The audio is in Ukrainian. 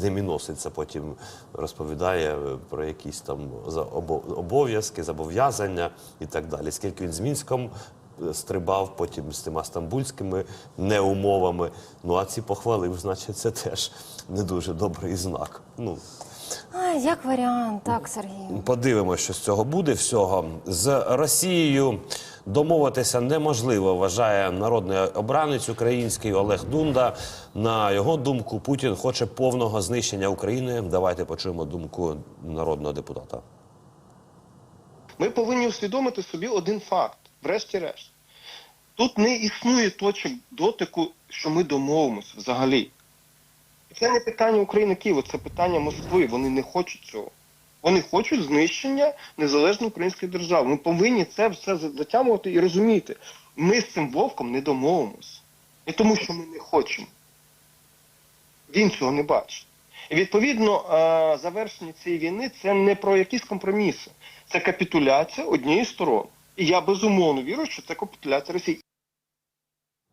з ним і носиться. Потім розповідає е, про якісь там обов'язки, зобов'язання і так далі. Скільки він з Мінськом е, стрибав, потім з тими стамбульськими неумовами. Ну а ці похвалив, значить, це теж не дуже добрий знак. Ну, А, як варіант, так, Сергій. Подивимося, що з цього буде всього. З Росією домовитися неможливо, вважає народний обранець український Олег Дунда. На його думку, Путін хоче повного знищення України. Давайте почуємо думку народного депутата. Ми повинні усвідомити собі один факт, врешті-решт. Тут не існує точок дотику, що ми домовимося взагалі. Це не питання України Києва, це питання Москви. Вони не хочуть цього. Вони хочуть знищення незалежної української держави. Ми повинні це все затягувати і розуміти. Ми з цим вовком не домовимося. Не тому, що ми не хочемо. Він цього не бачить. І відповідно е, завершення цієї війни це не про якісь компроміси, це капітуляція однієї сторони. І я безумовно вірю, що це капітуляція Росії.